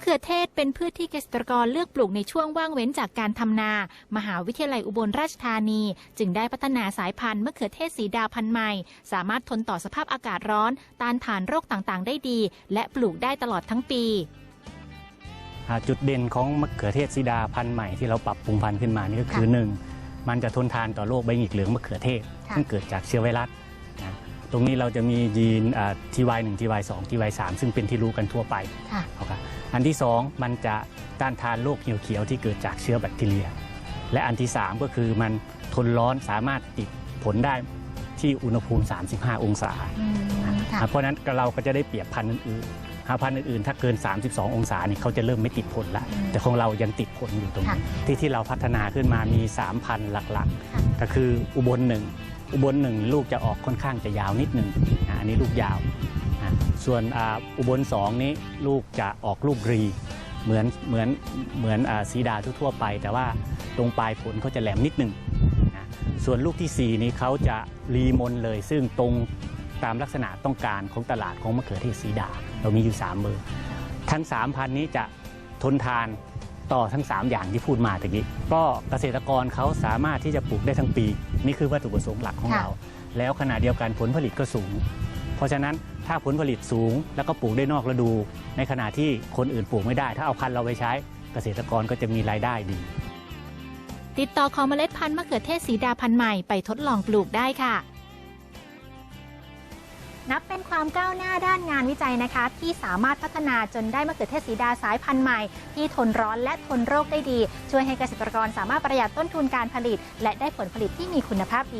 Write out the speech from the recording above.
เขือเทศเป็นพืชที่เกษตรกรเลือกปลูกในช่วงว่างเว้นจากการทำนา มหาวิทยาลัยอุบลราชธานี จึงได้พัฒนาสายพันธุ์มะเขือเทศสีดาพันธุ์ใหม่ สามารถทนต่อสภาพอากาศร้อน ต้านทานโรคต่างๆ ได้ดี และปลูกได้ตลอดทั้งปีอ่าจุดเด่นของมะเขือเทศสีดาพันธุ์ใหม่ที่เราปรับปรุงพันธุ์ขึ้นมานี่ก็คือค่ะหนึ่งมันจะทนทานต่อโรคใบหงิกเหลืองมะเขือเทศค่ะซึ่งเกิดจากเชื้อไวรัสนะตรงนี้เราจะมียีนทีวายหนึ่งทีวายสองทีวายสามซึ่งเป็นที่รู้กันทั่วไปค่ะเอาครับ อันที่สองมันจะต้านทานโรคเขียวๆที่เกิดจากเชื้อแบคทีเรีย และอันที่สามก็คือมันทนร้อนสามารถติดผลได้ที่อุณหภูมิ 35 องศาอืมค่ะเพราะฉะนั้นเราก็จะได้เปรียบพันธุ์อื่นๆหาพันธุ์อื่นๆ ถ้าเกิน 32 องศานี่เขาจะเริ่มไม่ติดผลละอืมแต่ของเรายังติดผลอยู่ตรงค่ะนี้ที่ที่เราพัฒนาขึ้นมามี 3 พันธุ์หลักค่ะๆก็คืออุบลหนึ่งอุบลหนึ่งลูกจะออกค่อนข้างจะยาวนิดหนึ่งอะอันนี้ลูกยาวอะ ส่วนอ่าอุบลสองนี้ลูกจะออกลูกรีเหมือนเหมือนเหมือนอาสีดาทั่วๆไป แต่ว่าตรงปลายผลเขาจะแหลมนิดหนึ่งนะส่วนลูกทีสี่ 4 นี้เขาจะรีมนเลย ซึ่งตรงตามลักษณะต้องการของตลาดของมะเขือเทศสีดา เรามีอยู่ 3 เบอร์ ทั้ง 3 พันธุ์นี้จะทนทานต่อทั้ง 3 อย่างที่พูดมาตะกี้ก็เกษตรกรเขาสามารถที่จะปลูกได้ทั้งปี นี่คือวัตถุประสงค์หลักของค่ะเรา แล้วขณะเดียวกันผลผลิตก็สูง เพราะฉะนั้นถ้าผลผลิตสูงแล้วก็ปลูกได้นอกฤดู ในขณะที่คนอื่นปลูกไม่ได้ ถ้าเอาพันธุ์เราไปใช้เกษตรกรก็จะมีรายได้ดี ติดต่อขอเมล็ดพันธุ์มะเขือเทศสีดาพันธุ์ใหม่ไปทดลองปลูกได้ค่ะ นับเป็นความก้าวหน้าด้านงานวิจัยนะคะ ที่สามารถพัฒนาจนได้มะเขือเทศสีดาสายพันธุ์ใหม่ ที่ทนร้อนและทนโรคได้ดี ช่วยให้เกษตรกรสามารถประหยัดต้นทุนการผลิต และได้ผลผลิตที่มีคุณภาพดี